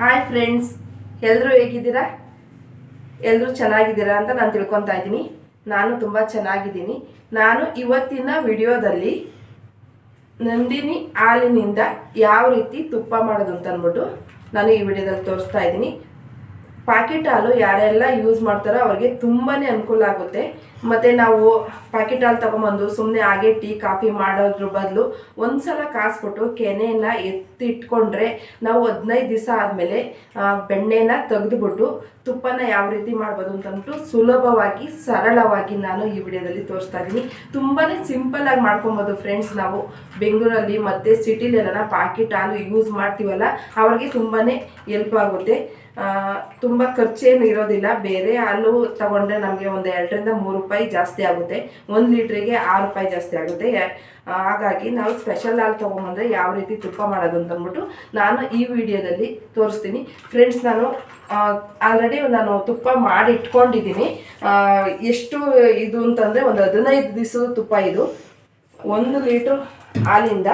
Hi friends ಎಲ್ಲರೂ ಹೇಗಿದ್ದೀರಾ? ಎಲ್ಲರೂ ಚೆನ್ನಾಗಿದ್ದೀರಾ ಅಂತ ನಾನು ತಿಳ್ಕೊತಾ ಇದ್ದೀನಿ. ನಾನು ತುಂಬ ಚೆನ್ನಾಗಿದ್ದೀನಿ. ನಾನು ಇವತ್ತಿನ ವಿಡಿಯೋದಲ್ಲಿ ನಂದಿನಿ ಹಾಲಿನಿಂದ ಯಾವ ರೀತಿ ತುಪ್ಪ ಮಾಡೋದು ಅಂತ ಅಂದ್ಬಿಟ್ಟು ನಾನು ಈ ವಿಡಿಯೋದಲ್ಲಿ ತೋರಿಸ್ತಾ ಇದ್ದೀನಿ. ಪ್ಯಾಕೆಟ್ ಹಾಲು ಯಾರೆಲ್ಲ ಯೂಸ್ ಮಾಡ್ತಾರೋ ಅವ್ರಿಗೆ ತುಂಬಾ ಅನುಕೂಲ ಆಗುತ್ತೆ. ಮತ್ತು ನಾವು ಪ್ಯಾಕೆಟ್ ಹಾಲು ತೊಗೊಂಬಂದು ಸುಮ್ಮನೆ ಹಾಗೆ ಟೀ, ಕಾಫಿ ಮಾಡೋದ್ರ ಬದಲು ಒಂದ್ಸಲ ಕಾಸ್ಬಿಟ್ಟು ಕೆನೆನ ಎತ್ತಿಟ್ಕೊಂಡ್ರೆ ನಾವು ಹದಿನೈದು ದಿವಸ ಆದಮೇಲೆ ಬೆಣ್ಣೆನ ತೆಗೆದುಬಿಟ್ಟು ತುಪ್ಪನ ಯಾವ ರೀತಿ ಮಾಡ್ಬೋದು ಅಂತಂದ್ಬಿಟ್ಟು ಸುಲಭವಾಗಿ, ಸರಳವಾಗಿ ನಾನು ಈ ವಿಡಿಯೋದಲ್ಲಿ ತೋರಿಸ್ತಾ ಇದ್ದೀನಿ. ತುಂಬಾ ಸಿಂಪಲ್ಲಾಗಿ ಮಾಡ್ಕೊಬೋದು ಫ್ರೆಂಡ್ಸ್ ನಾವು. ಬೆಂಗಳೂರಲ್ಲಿ ಮತ್ತು ಸಿಟಿಲೆಲ್ಲ ಪ್ಯಾಕೆಟ್ ಹಾಲು ಯೂಸ್ ಮಾಡ್ತೀವಲ್ಲ, ಅವ್ರಿಗೆ ತುಂಬಾ ಹೆಲ್ಪ್ ಆಗುತ್ತೆ. ತುಂಬ ಖರ್ಚೇನು ಇರೋದಿಲ್ಲ. ಬೇರೆ ಹಾಲು ತಗೊಂಡ್ರೆ ನಮಗೆ ಒಂದು ಎರಡರಿಂದ ಮೂರು ರೂಪಾಯಿ ಜಾಸ್ತಿ ಆಗುತ್ತೆ. ಒಂದು ಲೀಟ್ರಿಗೆ ಆರು ರೂಪಾಯಿ ಜಾಸ್ತಿ ಆಗುತ್ತೆ. ಹಾಗಾಗಿ ನಾವು ಸ್ಪೆಷಲ್ ಹಾಲು ತೊಗೊಂಬಂದರೆ ಯಾವ ರೀತಿ ತುಪ್ಪ ಮಾಡೋದು ಅಂತ ಅಂದ್ಬಿಟ್ಟು ನಾನು ಈ ವಿಡಿಯೋದಲ್ಲಿ ತೋರಿಸ್ತೀನಿ. ಫ್ರೆಂಡ್ಸ್ ನಾನು ಆಲ್ರೆಡಿ ನಾನು ತುಪ್ಪ ಮಾಡಿ ಇಟ್ಕೊಂಡಿದ್ದೀನಿ. ಎಷ್ಟು ಇದು ಅಂತಂದರೆ ಒಂದು ಹದಿನೈದು ದಿವಸದ ತುಪ್ಪ ಇದು. ಒಂದು ಲೀಟ್ರ್ ಹಾಲಿಂದ.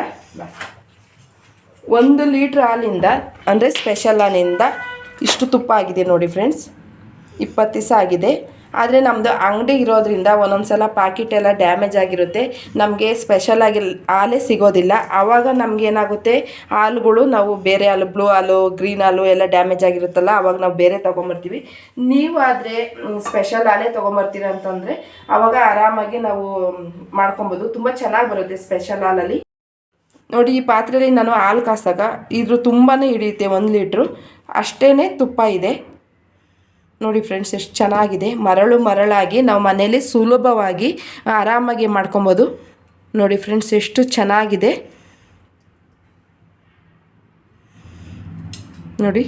ಒಂದು ಲೀಟ್ರ್ ಹಾಲಿಂದ, ಅಂದರೆ ಸ್ಪೆಷಲ್ ಹಾಲಿಂದ ಇಷ್ಟು ತುಪ್ಪ ಆಗಿದೆ ನೋಡಿ ಫ್ರೆಂಡ್ಸ್ ಇಪ್ಪತ್ತು ದಿವಸ ಆಗಿದೆ. ಆದರೆ ನಮ್ಮದು ಅಂಗಡಿ ಇರೋದ್ರಿಂದ ಒಂದೊಂದು ಸಲ ಪ್ಯಾಕೆಟ್ ಎಲ್ಲ ಡ್ಯಾಮೇಜ್ ಆಗಿರುತ್ತೆ. ನಮಗೆ ಸ್ಪೆಷಲ್ ಆಗಿ ಹಾಲೇ ಸಿಗೋದಿಲ್ಲ. ಆವಾಗ ನಮ್ಗೆ ಏನಾಗುತ್ತೆ, ಹಾಲುಗಳು ನಾವು ಬೇರೆ ಹಾಲು ಬ್ಲೂ ಹಾಲು ಗ್ರೀನ್ ಹಾಲು ಎಲ್ಲ ಡ್ಯಾಮೇಜ್ ಆಗಿರುತ್ತಲ್ಲ ಆವಾಗ ನಾವು ಬೇರೆ ತೊಗೊಂಬರ್ತೀವಿ. ಆದರೆ ಸ್ಪೆಷಲ್ ಹಾಲೇ ತೊಗೊಂಬರ್ತೀರ ಅಂತಂದರೆ ಆವಾಗ ಆರಾಮಾಗಿ ನಾವು ಮಾಡ್ಕೊಬೋದು. ತುಂಬ ಚೆನ್ನಾಗಿ ಬರುತ್ತೆ ಸ್ಪೆಷಲ್ ಹಾಲಲ್ಲಿ. ನೋಡಿ, ಈ ಪಾತ್ರೆಯಲ್ಲಿ ನಾನು ಹಾಲು ಕಾಸಾಗ ಇದ್ರ ತುಂಬಾ ಹಿಡಿಯುತ್ತೆ ಒಂದು ಲೀಟ್ರು ಅಷ್ಟೇ ತುಪ್ಪ ಇದೆ. ನೋಡಿ ಫ್ರೆಂಡ್ಸ್ ಎಷ್ಟು ಚೆನ್ನಾಗಿದೆ. ಮರಳು ಮರಳಾಗಿ, ನಾವು ಮನೇಲಿ ಸುಲಭವಾಗಿ ಆರಾಮಾಗಿ ಮಾಡ್ಕೊಬೋದು. ನೋಡಿ ಫ್ರೆಂಡ್ಸ್ ಎಷ್ಟು ಚೆನ್ನಾಗಿದೆ. ನೋಡಿ,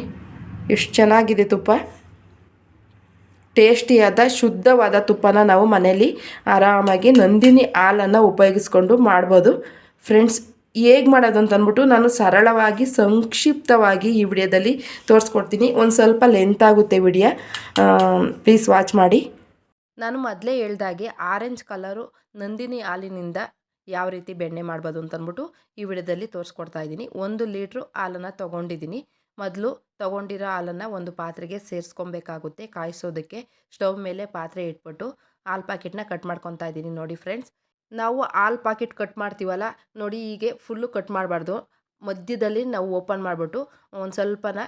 ಎಷ್ಟು ಚೆನ್ನಾಗಿದೆ ತುಪ್ಪ. ಟೇಸ್ಟಿಯಾದ, ಶುದ್ಧವಾದ ತುಪ್ಪನ ನಾವು ಮನೇಲಿ ಆರಾಮಾಗಿ ನಂದಿನಿ ಹಾಲನ್ನು ಉಪಯೋಗಿಸ್ಕೊಂಡು ಮಾಡ್ಬೋದು. ಫ್ರೆಂಡ್ಸ್ ಹೇಗೆ ಮಾಡೋದು ಅಂತ ಅಂದ್ಬಿಟ್ಟು ನಾನು ಸರಳವಾಗಿ, ಸಂಕ್ಷಿಪ್ತವಾಗಿ ಈ ವಿಡಿಯೋದಲ್ಲಿ ತೋರಿಸ್ಕೊಡ್ತೀನಿ. ಒಂದು ಸ್ವಲ್ಪ ಲೆಂತ್ ಆಗುತ್ತೆ ವಿಡಿಯೋ. ಪ್ಲೀಸ್ ವಾಚ್ ಮಾಡಿ. ನಾನು ಮೊದಲೇ ಹೇಳ್ದಾಗೆ ಆರೆಂಜ್ ಕಲರು ನಂದಿನಿ ಹಾಲಿನಿಂದ ಯಾವ ರೀತಿ ಬೆಣ್ಣೆ ಮಾಡ್ಬೋದು ಅಂತ ಅಂದ್ಬಿಟ್ಟು ಈ ವಿಡಿಯೋದಲ್ಲಿ ತೋರಿಸ್ಕೊಡ್ತಾ ಇದ್ದೀನಿ. ಒಂದು ಲೀಟ್ರು ಹಾಲನ್ನು ತೊಗೊಂಡಿದ್ದೀನಿ. ಮೊದಲು ತೊಗೊಂಡಿರೋ ಹಾಲನ್ನು ಒಂದು ಪಾತ್ರೆಗೆ ಸೇರಿಸ್ಕೊಬೇಕಾಗುತ್ತೆ, ಕಾಯಿಸೋದಕ್ಕೆ. ಸ್ಟವ್ ಮೇಲೆ ಪಾತ್ರೆ ಇಟ್ಬಿಟ್ಟು ಹಾಲು ಪ್ಯಾಕೆಟ್ನ ಕಟ್ ಮಾಡ್ಕೊತಾ ಇದ್ದೀನಿ ನೋಡಿ ಫ್ರೆಂಡ್ಸ್. ನಾವು ಹಾಲು ಪಾಕೆಟ್ ಕಟ್ ಮಾಡ್ತೀವಲ್ಲ, ನೋಡಿ ಹೀಗೆ ಫುಲ್ಲು ಕಟ್ ಮಾಡಬಾರ್ದು. ಮಧ್ಯದಲ್ಲಿ ನಾವು ಓಪನ್ ಮಾಡಿಬಿಟ್ಟು ಒಂದು ಸ್ವಲ್ಪನ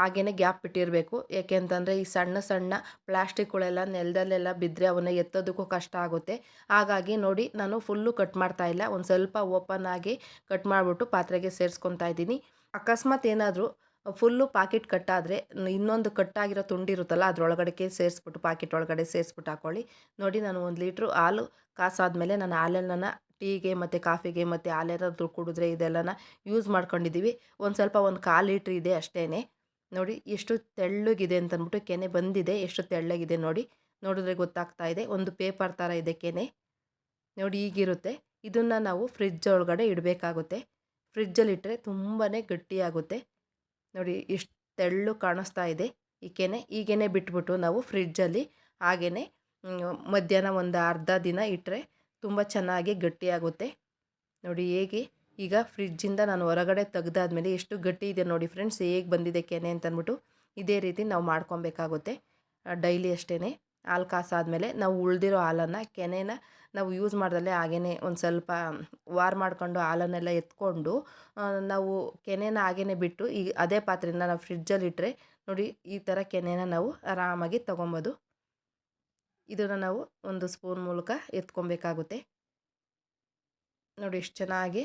ಹಾಗೇ ಗ್ಯಾಪ್ ಬಿಟ್ಟಿರಬೇಕು ಯಾಕೆಂತಂದರೆ ಈ ಸಣ್ಣ ಸಣ್ಣ ಪ್ಲಾಸ್ಟಿಕ್ಗಳೆಲ್ಲ ನೆಲದಲ್ಲೆಲ್ಲ ಬಿದ್ದರೆ ಅವನ್ನ ಎತ್ತೋದಕ್ಕೂ ಕಷ್ಟ ಆಗುತ್ತೆ. ಹಾಗಾಗಿ ನೋಡಿ ನಾನು ಫುಲ್ಲು ಕಟ್ ಮಾಡ್ತಾ ಇಲ್ಲ. ಒಂದು ಸ್ವಲ್ಪ ಓಪನ್ ಆಗಿ ಕಟ್ ಮಾಡಿಬಿಟ್ಟು ಪಾತ್ರೆಗೆ ಸೇರಿಸ್ಕೊತಾ ಇದ್ದೀನಿ. ಅಕಸ್ಮಾತ್ ಏನಾದರೂ ಫುಲ್ಲು ಪಾಕೆಟ್ ಕಟ್ಟಾದರೆ, ಇನ್ನೊಂದು ಕಟ್ಟಾಗಿರೋ ತುಂಡಿರುತ್ತಲ್ಲ ಅದರೊಳಗಡೆಗೆ ಸೇರಿಸ್ಬಿಟ್ಟು, ಪಾಕೆಟ್ ಒಳಗಡೆ ಸೇರಿಸ್ಬಿಟ್ಟು ಹಾಕ್ಕೊಳ್ಳಿ ನೋಡಿ ನಾನು ಒಂದು ಲೀಟ್ರು ಹಾಲು ಕಾಸಾದ್ಮೇಲೆ ನಾನು ಹಾಲನ್ನು ಟೀಗೆ ಮತ್ತು ಕಾಫಿಗೆ ಮತ್ತು ಹಾಲೆಲ್ಲ ಕುಡಿದ್ರೆ ಇದೆಲ್ಲನ ಯೂಸ್ ಮಾಡ್ಕೊಂಡಿದ್ದೀವಿ. ಒಂದು ಸ್ವಲ್ಪ ಒಂದು ಕಾಲು ಲೀಟ್ರ್ ಇದೆ ಅಷ್ಟೇ ನೋಡಿ ಎಷ್ಟು ತೆಳ್ಳಗಿದೆ ಅಂತಂದ್ಬಿಟ್ಟು ಕೆನೆ ಬಂದಿದೆ, ಎಷ್ಟು ತೆಳ್ಳಗಿದೆ ನೋಡಿ. ನೋಡಿದ್ರೆ ಗೊತ್ತಾಗ್ತಾ ಇದೆ, ಒಂದು ಪೇಪರ್ ಥರ ಇದೆ ಕೆನೆ. ನೋಡಿ ಈಗಿರುತ್ತೆ. ಇದನ್ನು ನಾವು ಫ್ರಿಜ್ ಒಳಗಡೆ ಇಡಬೇಕಾಗುತ್ತೆ. ಫ್ರಿಜ್ಜಲ್ಲಿಟ್ಟರೆ ತುಂಬಾ ಗಟ್ಟಿಯಾಗುತ್ತೆ. ನೋಡಿ ಎಷ್ಟು ತೆಳ್ಳು ಕಾಣಿಸ್ತಾ ಇದೆ. ಈಕೆನೆ ಈಗೇನೆ ಬಿಟ್ಬಿಟ್ಟು ನಾವು ಫ್ರಿಡ್ಜಲ್ಲಿ ಹಾಗೇ ಮಧ್ಯಾಹ್ನ ಒಂದು ಅರ್ಧ ದಿನ ಇಟ್ಟರೆ ತುಂಬ ಚೆನ್ನಾಗಿ ಗಟ್ಟಿಯಾಗುತ್ತೆ. ನೋಡಿ ಹೇಗೆ, ಈಗ ಫ್ರಿಡ್ಜಿಂದ ನಾನು ಹೊರಗಡೆ ತೆಗ್ದಾದ್ಮೇಲೆ ಎಷ್ಟು ಗಟ್ಟಿ ಇದೆ ನೋಡಿ ಫ್ರೆಂಡ್ಸ್ ಹೇಗೆ ಬಂದಿದೆ ಕೆನೆ ಅಂತಂದ್ಬಿಟ್ಟು ಇದೇ ರೀತಿ ನಾವು ಮಾಡ್ಕೊಬೇಕಾಗುತ್ತೆ. ಡೈಲಿ ಅಷ್ಟೇ ಹಾಲು ಕಾಸಾದಮೇಲೆ ನಾವು ಉಳಿದಿರೋ ಹಾಲನ್ನು ಕೆನೆನ ನಾವು ಯೂಸ್ ಮಾಡಿದಲ್ಲಿ ಹಾಗೇ ಒಂದು ಸ್ವಲ್ಪ ವಾರ್ ಮಾಡ್ಕೊಂಡು ಹಾಲನ್ನೆಲ್ಲ ಎತ್ಕೊಂಡು ನಾವು ಕೆನೆನ ಹಾಗೇ ಬಿಟ್ಟು ಈ ಅದೇ ಪಾತ್ರೆನ ನಾವು ಫ್ರಿಜ್ಜಲ್ಲಿ ಇಟ್ಟರೆ ನೋಡಿ ಈ ಥರ ಕೆನೆನ ನಾವು ಆರಾಮಾಗಿ ತೊಗೊಬೋದು. ಇದನ್ನು ನಾವು ಒಂದು ಸ್ಪೂನ್ ಮೂಲಕ ಎತ್ಕೊಬೇಕಾಗುತ್ತೆ. ನೋಡಿ ಎಷ್ಟು ಚೆನ್ನಾಗಿ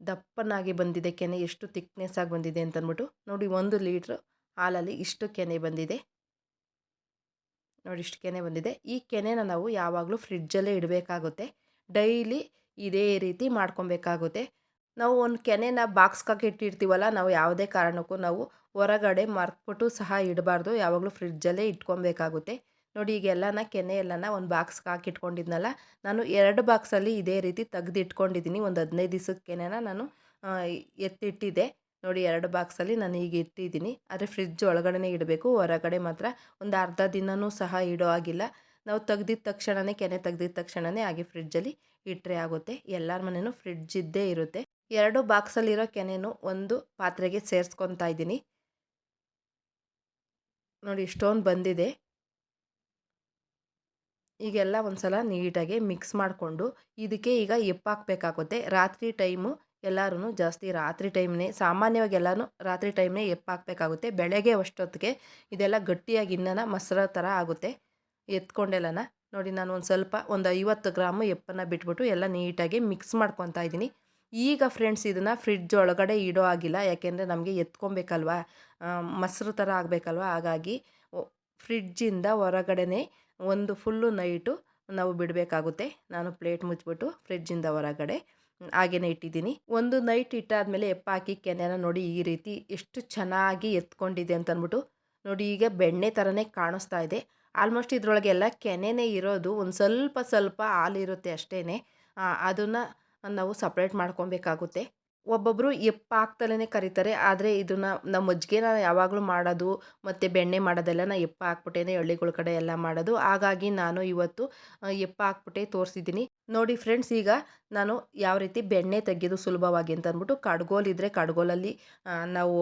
ದಪ್ಪನಾಗಿ ಬಂದಿದೆ ಕೆನೆ, ಎಷ್ಟು ತಿಕ್ನೆಸ್ ಆಗಿ ಬಂದಿದೆ ಅಂತಂದ್ಬಿಟ್ಟು ನೋಡಿ ಒಂದು ಲೀಟ್ರ್ ಹಾಲಲ್ಲಿ ಇಷ್ಟು ಕೆನೆ ಬಂದಿದೆ. ನೋಡಿ ಇಷ್ಟು ಕೆನೆ ಬಂದಿದೆ. ಈ ಕೆನೆನ ನಾವು ಯಾವಾಗಲೂ ಫ್ರಿಡ್ಜಲ್ಲೇ ಇಡಬೇಕಾಗುತ್ತೆ. ಡೈಲಿ ಇದೇ ರೀತಿ ಮಾಡ್ಕೊಬೇಕಾಗುತ್ತೆ. ನಾವು ಒಂದು ಕೆನೆನ ಬಾಕ್ಸ್ಗೆ ಇಟ್ಟಿರ್ತೀವಲ್ಲ, ನಾವು ಯಾವುದೇ ಕಾರಣಕ್ಕೂ ನಾವು ಹೊರಗಡೆ ಮರ್ತ್ಬಿಟ್ಟು ಸಹ ಇಡಬಾರ್ದು. ಯಾವಾಗಲೂ ಫ್ರಿಡ್ಜಲ್ಲೇ ಇಟ್ಕೊಬೇಕಾಗುತ್ತೆ. ನೋಡಿ, ಈಗ ಎಲ್ಲನ ಕೆನೆ ಎಲ್ಲನ ಒಂದು ಬಾಕ್ಸ್ಗೆ ಹಾಕಿಟ್ಕೊಂಡಿದ್ನಲ್ಲ ನಾನು ಎರಡು ಬಾಕ್ಸಲ್ಲಿ ಇದೇ ರೀತಿ ತೆಗೆದಿಟ್ಕೊಂಡಿದ್ದೀನಿ. ಒಂದು ಹದಿನೈದು ದಿವಸದ ಕೆನೆನ ನಾನು ಎತ್ತಿಟ್ಟಿದ್ದೆ. ನೋಡಿ ಎರಡು ಬಾಕ್ಸಲ್ಲಿ ನಾನು ಈಗ ಇಟ್ಟಿದ್ದೀನಿ. ಆದರೆ ಫ್ರಿಜ್ ಒಳಗಡೆ ಇಡಬೇಕು. ಹೊರಗಡೆ ಮಾತ್ರ ಒಂದು ಅರ್ಧ ದಿನವೂ ಸಹ ಇಡೋ ಆಗಿಲ್ಲ ನಾವು ತೆಗ್ದಿದ ತಕ್ಷಣವೇ ಕೆನೆ ತೆಗ್ದಿದ ತಕ್ಷಣವೇ ಹಾಗೆ ಫ್ರಿಡ್ಜಲ್ಲಿ ಇಟ್ಟರೆ ಆಗುತ್ತೆ. ಎಲ್ಲರ ಮನೆಯೂ ಫ್ರಿಡ್ಜ್ ಇದ್ದೇ ಇರುತ್ತೆ. ಎರಡು ಬಾಕ್ಸಲ್ಲಿರೋ ಕೆನೆನೂ ಒಂದು ಪಾತ್ರೆಗೆ ಸೇರಿಸ್ಕೊತಾ ಇದ್ದೀನಿ. ನೋಡಿ ಇಷ್ಟೊಂದು ಬಂದಿದೆ. ಈಗೆಲ್ಲ ಒಂದು ಸಲ ನೀಟಾಗಿ ಮಿಕ್ಸ್ ಮಾಡಿಕೊಂಡು ಇದಕ್ಕೆ ಈಗ ಎಪ್ಪಾಕಬೇಕಾಗುತ್ತೆ. ರಾತ್ರಿ ಟೈಮು ಎಲ್ಲರೂ ಜಾಸ್ತಿ ರಾತ್ರಿ ಟೈಮ್ನೇ, ಸಾಮಾನ್ಯವಾಗಿ ಎಲ್ಲನೂ ರಾತ್ರಿ ಟೈಮ್ನೇ ಎಪ್ಪಾಕಬೇಕಾಗುತ್ತೆ. ಬೆಳಗ್ಗೆ ಅಷ್ಟೊತ್ತಿಗೆ ಇದೆಲ್ಲ ಗಟ್ಟಿಯಾಗಿ ಇನ್ನನ ಮೊಸರ ಥರ ಆಗುತ್ತೆ. ಎತ್ಕೊಂಡೆಲ್ಲನ ನೋಡಿ ನಾನು ಒಂದು ಸ್ವಲ್ಪ ಒಂದು ಐವತ್ತು ಗ್ರಾಮು ಎಪ್ಪನ್ನು ಬಿಟ್ಬಿಟ್ಟು ಎಲ್ಲ ನೀಟಾಗಿ ಮಿಕ್ಸ್ ಮಾಡ್ಕೊತಾ ಇದ್ದೀನಿ. ಈಗ ಫ್ರೆಂಡ್ಸ್ ಇದನ್ನು ಫ್ರಿಡ್ಜ್ ಒಳಗಡೆ ಇಡೋ ಆಗಿಲ್ಲ ಯಾಕೆಂದರೆ ನಮಗೆ ಎತ್ಕೊಬೇಕಲ್ವಾ? ಮೊಸರು ಥರ ಆಗಬೇಕಲ್ವ? ಹಾಗಾಗಿ ಫ್ರಿಡ್ಜಿಂದ ಹೊರಗಡೆನೇ ಒಂದು ಫುಲ್ಲು ನೈಟು ನಾವು ಬಿಡಬೇಕಾಗುತ್ತೆ. ನಾನು ಪ್ಲೇಟ್ ಮುಚ್ಚಿಬಿಟ್ಟು ಫ್ರಿಡ್ಜಿಂದ ಹೊರಗಡೆ. ಹಾಗೇ ಇಟ್ಟಿದ್ದೀನಿ. ಒಂದು ನೈಟ್ ಇಟ್ಟಾದಮೇಲೆ ಎಪ್ಪ ಹಾಕಿ ಕೆನೆನ ನೋಡಿ ಈ ರೀತಿ ಎಷ್ಟು ಚೆನ್ನಾಗಿ ಎತ್ಕೊಂಡಿದೆ ಅಂತ ಅಂದ್ಬಿಟ್ಟು ನೋಡಿ ಈಗ ಬೆಣ್ಣೆ ಥರನೇ ಕಾಣಿಸ್ತಾ ಇದೆ. ಆಲ್ಮೋಸ್ಟ್ ಇದರೊಳಗೆ ಎಲ್ಲ ಕೆನೆನೇ ಇರೋದು, ಒಂದು ಸ್ವಲ್ಪ ಸ್ವಲ್ಪ ಹಾಲಿರುತ್ತೆ ಅಷ್ಟೇ ಅದನ್ನು ನಾವು ಸಪ್ರೇಟ್ ಮಾಡ್ಕೊಬೇಕಾಗುತ್ತೆ. ಒಬ್ಬೊಬ್ಬರು ಎಪ್ಪ ಹಾಕ್ತಲೇ ಕರೀತಾರೆ. ಆದರೆ ಇದನ್ನು ನಮ್ಮ ಮಜ್ಜಿಗೆನ ಯಾವಾಗಲೂ ಮಾಡೋದು ಮತ್ತು ಬೆಣ್ಣೆ ಮಾಡೋದೆಲ್ಲ ನಾನು ಎಪ್ಪ ಹಾಕ್ಬಿಟ್ಟೇನೆ ಹಳ್ಳಿಗಳ ಕಡೆ ಎಲ್ಲ ಮಾಡೋದು. ಹಾಗಾಗಿ ನಾನು ಇವತ್ತು ಎಪ್ಪ ಹಾಕ್ಬಿಟ್ಟೆ ತೋರಿಸಿದ್ದೀನಿ. ನೋಡಿ ಫ್ರೆಂಡ್ಸ್, ಈಗ ನಾನು ಯಾವ ರೀತಿ ಬೆಣ್ಣೆ ತೆಗೆಯೋದು ಸುಲಭವಾಗಿ ಅಂತ ಅಂದ್ಬಿಟ್ಟು ಕಡ್ಗೋಲಿದ್ರೆ ಕಡ್ಗೋಲಲ್ಲಿ ನಾವು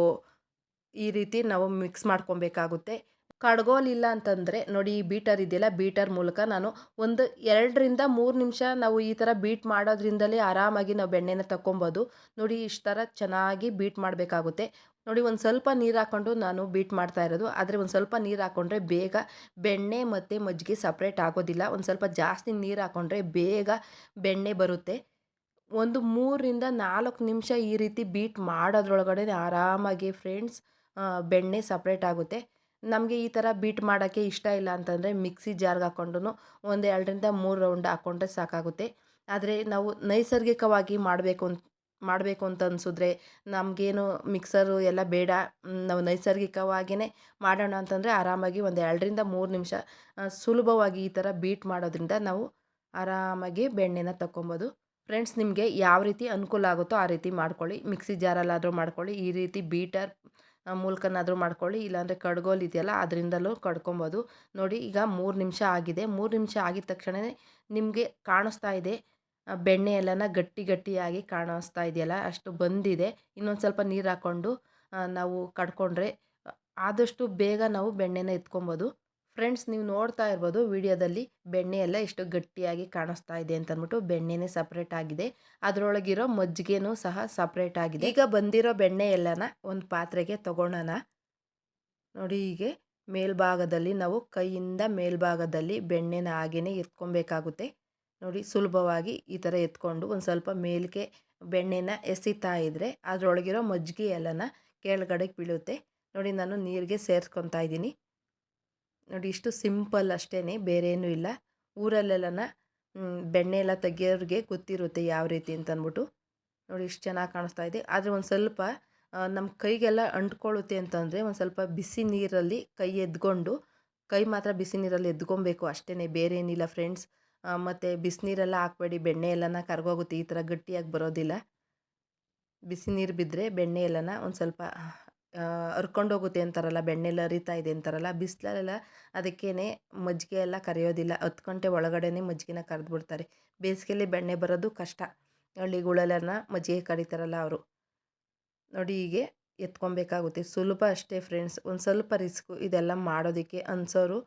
ಈ ರೀತಿ ನಾವು ಮಿಕ್ಸ್ ಮಾಡ್ಕೊಬೇಕಾಗುತ್ತೆ. ಕಡ್ಗೋಲಿಲ್ಲ ಅಂತಂದರೆ ನೋಡಿ ಈ ಬೀಟರ್ ಇದೆಯಲ್ಲ ಬೀಟರ್ ಮೂಲಕ ನಾನು ಒಂದು ಎರಡರಿಂದ ಮೂರು ನಿಮಿಷ ನಾವು ಈ ಥರ ಬೀಟ್ ಮಾಡೋದ್ರಿಂದಲೇ ಆರಾಮಾಗಿ ನಾವು ಬೆಣ್ಣೆನ ತಗೊಬೋದು ನೋಡಿ ಇಷ್ಟು ಥರ ಚೆನ್ನಾಗಿ ಬೀಟ್ ಮಾಡಬೇಕಾಗುತ್ತೆ. ನೋಡಿ ಒಂದು ಸ್ವಲ್ಪ ನೀರು ಹಾಕ್ಕೊಂಡು ನಾನು ಬೀಟ್ ಮಾಡ್ತಾ ಇರೋದು. ಆದರೆ ಒಂದು ಸ್ವಲ್ಪ ನೀರು ಹಾಕ್ಕೊಂಡ್ರೆ ಬೇಗ ಬೆಣ್ಣೆ ಮತ್ತು ಮಜ್ಜಿಗೆ ಸಪ್ರೇಟ್ ಆಗೋದಿಲ್ಲ. ಒಂದು ಸ್ವಲ್ಪ ಜಾಸ್ತಿ ನೀರು ಹಾಕ್ಕೊಂಡ್ರೆ ಬೇಗ ಬೆಣ್ಣೆ ಬರುತ್ತೆ. ಒಂದು ಮೂರರಿಂದ ನಾಲ್ಕು ನಿಮಿಷ ಈ ರೀತಿ ಬೀಟ್ ಮಾಡೋದ್ರೊಳಗಡೆ ಆರಾಮಾಗಿ ಫ್ರೆಂಡ್ಸ್ ಬೆಣ್ಣೆ ಸಪ್ರೇಟ್ ಆಗುತ್ತೆ. ನಮಗೆ ಈ ಥರ ಬೀಟ್ ಮಾಡೋಕ್ಕೆ ಇಷ್ಟ ಇಲ್ಲ ಅಂತಂದರೆ ಮಿಕ್ಸಿ ಜಾರ್ಗೆ ಹಾಕ್ಕೊಂಡು ಒಂದು ಎರಡರಿಂದ ಮೂರು ರೌಂಡ್ ಹಾಕ್ಕೊಂಡ್ರೆ ಸಾಕಾಗುತ್ತೆ. ಆದರೆ ನಾವು ನೈಸರ್ಗಿಕವಾಗಿ ಮಾಡಬೇಕು ಅಂತ ಮಾಡಬೇಕು ಅಂತ ಅನಿಸಿದ್ರೆ ನಮಗೇನು ಮಿಕ್ಸರು ಎಲ್ಲ ಬೇಡ. ನಾವು ನೈಸರ್ಗಿಕವಾಗಿಯೇ ಮಾಡೋಣ ಅಂತಂದರೆ ಆರಾಮಾಗಿ ಒಂದು ಎರಡರಿಂದ ಮೂರು ನಿಮಿಷ ಸುಲಭವಾಗಿ ಈ ಥರ ಬೀಟ್ ಮಾಡೋದ್ರಿಂದ ನಾವು ಆರಾಮಾಗಿ ಬೆಣ್ಣೆನ ತಗೊಬೋದು ಫ್ರೆಂಡ್ಸ್, ನಿಮಗೆ ಯಾವ ರೀತಿ ಅನುಕೂಲ ಆಗುತ್ತೋ ಆ ರೀತಿ ಮಾಡ್ಕೊಳ್ಳಿ. ಮಿಕ್ಸಿ ಜಾರಲ್ಲಾದರೂ ಮಾಡ್ಕೊಳ್ಳಿ. ಈ ರೀತಿ ಬೀಟರ್ ಮೂಲಕನಾದರೂ ಮಾಡ್ಕೊಳ್ಳಿ. ಇಲ್ಲಾಂದರೆ ಕಡ್ಗೋಲ್ ಇದೆಯಲ್ಲ, ಅದರಿಂದಲೂ ಕಡ್ಕೊಬೋದು. ನೋಡಿ, ಈಗ ಮೂರು ನಿಮಿಷ ಆಗಿದೆ. ಮೂರು ನಿಮಿಷ ಆಗಿದ ತಕ್ಷಣವೇ ನಿಮಗೆ ಕಾಣಿಸ್ತಾ ಇದೆ. ಬೆಣ್ಣೆ ಎಲ್ಲನ ಗಟ್ಟಿ ಗಟ್ಟಿಯಾಗಿ ಕಾಣಿಸ್ತಾ ಇದೆಯಲ್ಲ, ಅಷ್ಟು ಬಂದಿದೆ. ಇನ್ನೊಂದು ಸ್ವಲ್ಪ ನೀರು ಹಾಕ್ಕೊಂಡು ನಾವು ಕಡ್ಕೊಂಡ್ರೆ ಆದಷ್ಟು ಬೇಗ ನಾವು ಬೆಣ್ಣೆನ ಎತ್ಕೊಬೋದು. ಫ್ರೆಂಡ್ಸ್, ನೀವು ನೋಡ್ತಾ ಇರ್ಬೋದು ವಿಡಿಯೋದಲ್ಲಿ ಬೆಣ್ಣೆ ಎಲ್ಲ ಎಷ್ಟು ಗಟ್ಟಿಯಾಗಿ ಕಾಣಿಸ್ತಾ ಇದೆ ಅಂತ ಅಂದ್ಬಿಟ್ಟು ಬೆಣ್ಣೆನೇ ಸಪ್ರೇಟ್ ಆಗಿದೆ. ಅದರೊಳಗಿರೋ ಮಜ್ಜಿಗೆನೂ ಸಹ ಸಪ್ರೇಟ್ ಆಗಿದೆ. ಈಗ ಬಂದಿರೋ ಬೆಣ್ಣೆ ಎಲ್ಲನ ಒಂದು ಪಾತ್ರೆಗೆ ತಗೊಳ್ಳೋಣ ನೋಡಿ ಹೀಗೆ ಮೇಲ್ಭಾಗದಲ್ಲಿ ನಾವು ಕೈಯಿಂದ ಮೇಲ್ಭಾಗದಲ್ಲಿ ಬೆಣ್ಣೆನ ಹಾಗೆಯೇ ಎತ್ಕೊಬೇಕಾಗುತ್ತೆ. ನೋಡಿ ಸುಲಭವಾಗಿ ಈ ಥರ ಎತ್ಕೊಂಡು ಒಂದು ಸ್ವಲ್ಪ ಮೇಲ್ಗೆ ಬೆಣ್ಣೆನ ಎಸಿತಾ ಇದ್ದರೆ ಅದರೊಳಗಿರೋ ಮಜ್ಜಿಗೆ ಎಲ್ಲನ ಕೆಳಗಡೆಗೆ ಬೀಳುತ್ತೆ. ನೋಡಿ ನಾನು ನೀರಿಗೆ ಸೇರಿಸ್ಕೊತಾ ಇದ್ದೀನಿ. ನೋಡಿ ಇಷ್ಟು ಸಿಂಪಲ್ ಅಷ್ಟೇ ಬೇರೇನು ಇಲ್ಲ. ಊರಲ್ಲೆಲ್ಲನ ಬೆಣ್ಣೆ ಎಲ್ಲ ತೆಗಿಯೋರಿಗೆ ಗೊತ್ತಿರುತ್ತೆ ಯಾವ ರೀತಿ ಅಂತ ಅಂದ್ಬಿಟ್ಟು ನೋಡಿ ಇಷ್ಟು ಚೆನ್ನಾಗಿ ಕಾಣಿಸ್ತಾ ಇದೆ. ಆದರೆ ಒಂದು ಸ್ವಲ್ಪ ನಮ್ಮ ಕೈಗೆಲ್ಲ ಅಂಟ್ಕೊಳ್ಳುತ್ತೆ ಅಂತಂದರೆ ಒಂದು ಸ್ವಲ್ಪ ಬಿಸಿ ನೀರಲ್ಲಿ ಕೈ ಎದ್ಕೊಂಡು, ಕೈ ಮಾತ್ರ ಬಿಸಿ ನೀರಲ್ಲಿ ಎದ್ಕೊಬೇಕು ಅಷ್ಟೇ ಬೇರೆ ಏನಿಲ್ಲ ಫ್ರೆಂಡ್ಸ್ ಮತ್ತು ಬಿಸಿನೀರೆಲ್ಲ ಹಾಕ್ಬೇಡಿ ಬೆಣ್ಣೆ ಎಲ್ಲನ ಕರ್ಗೋಗುತ್ತೆ, ಈ ಥರ ಗಟ್ಟಿಯಾಗಿ ಬರೋದಿಲ್ಲ. ಬಿಸಿ ನೀರು ಬಿದ್ದರೆ ಬೆಣ್ಣೆ ಎಲ್ಲನ ಒಂದು ಸ್ವಲ್ಪ ಹರ್ಕೊಂಡೋಗುತ್ತೆ ಅಂತಾರಲ್ಲ ಬೆಣ್ಣೆಲ್ಲ ಹರಿತಾ ಇದೆ ಅಂತಾರಲ್ಲ, ಬಿಸಿಲಲ್ಲೆಲ್ಲ ಅದಕ್ಕೇ ಮಜ್ಜಿಗೆ ಎಲ್ಲ ಕರಿಯೋದಿಲ್ಲ. ಹತ್ತು ಗಂಟೆ ಒಳಗಡೆನೇ ಮಜ್ಜಿಗೆನ ಕರೆದ್ಬಿಡ್ತಾರೆ. ಬೇಸಿಗೆಯಲ್ಲಿ ಬೆಣ್ಣೆ ಬರೋದು ಕಷ್ಟ. ಹಳ್ಳಿಗಳಲ್ಲೆಲ್ಲ ಮಜ್ಜಿಗೆ ಕರಿತಾರಲ್ಲ ಅವರು. ನೋಡಿ ಹೀಗೆ ಎತ್ಕೊಬೇಕಾಗುತ್ತೆ. ಸುಲಭ ಅಷ್ಟೇ ಫ್ರೆಂಡ್ಸ್. ಒಂದು ಸ್ವಲ್ಪ ರಿಸ್ಕು ಇದೆಲ್ಲ ಮಾಡೋದಕ್ಕೆ ಅನ್ಸೋರು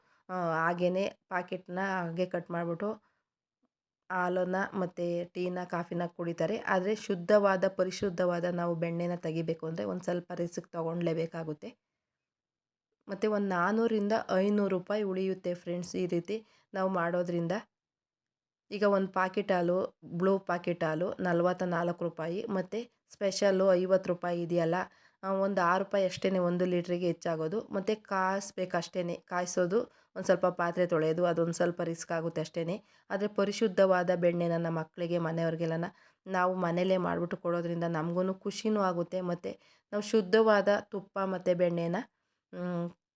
ಹಾಗೇ ಪಾಕೆಟ್ನ ಹಾಗೆ ಕಟ್ ಮಾಡಿಬಿಟ್ಟು ಹಾಲನ್ನು ಮತ್ತು ಟೀನ, ಕಾಫಿನ ಕುಡಿತಾರೆ. ಆದರೆ ಶುದ್ಧವಾದ, ಪರಿಶುದ್ಧವಾದ ನಾವು ಬೆಣ್ಣೆನ ತೆಗಿಬೇಕು ಅಂದರೆ ಒಂದು ಸ್ವಲ್ಪ ರಿಸ್ಕ್ ತೊಗೊಳ್ಲೇಬೇಕಾಗುತ್ತೆ ಮತ್ತು ಒಂದು ನಾನ್ನೂರಿಂದ ಐನೂರು ರೂಪಾಯಿ ಉಳಿಯುತ್ತೆ ಫ್ರೆಂಡ್ಸ್ ಈ ರೀತಿ ನಾವು ಮಾಡೋದ್ರಿಂದ. ಈಗ ಒಂದು ಪಾಕೆಟ್ ಹಾಲು, ಬ್ಲೂ ಪಾಕೆಟ್ ಹಾಲು ನಲ್ವತ್ತ ನಾಲ್ಕು ರೂಪಾಯಿ ಮತ್ತು ಸ್ಪೆಷಲ್ಲು ಐವತ್ತು ರೂಪಾಯಿ ಇದೆಯಲ್ಲ ಒಂದು ಆರು ರೂಪಾಯಿ ಅಷ್ಟೇ ಒಂದು ಲೀಟ್ರಿಗೆ ಹೆಚ್ಚಾಗೋದು. ಮತ್ತು ಕಾಯಿಸ್ಬೇಕು ಅಷ್ಟೇ ಕಾಯಿಸೋದು ಒಂದು ಸ್ವಲ್ಪ ಪಾತ್ರೆ ತೊಳೆಯೋದು ಅದೊಂದು ಸ್ವಲ್ಪ ರಿಸ್ಕ್ ಆಗುತ್ತೆ ಅಷ್ಟೇ ಆದರೆ ಪರಿಶುದ್ಧವಾದ ಬೆಣ್ಣೆನ ನಮ್ಮ ಮಕ್ಕಳಿಗೆ ಮನೆಯವ್ರಿಗೆಲ್ಲ ನಾವು ಮನೇಲೇ ಮಾಡಿಬಿಟ್ಟು ಕೊಡೋದ್ರಿಂದ ನಮಗೂ ಖುಷಿನೂ ಆಗುತ್ತೆ. ಮತ್ತು ನಾವು ಶುದ್ಧವಾದ ತುಪ್ಪ ಮತ್ತು ಬೆಣ್ಣೆನ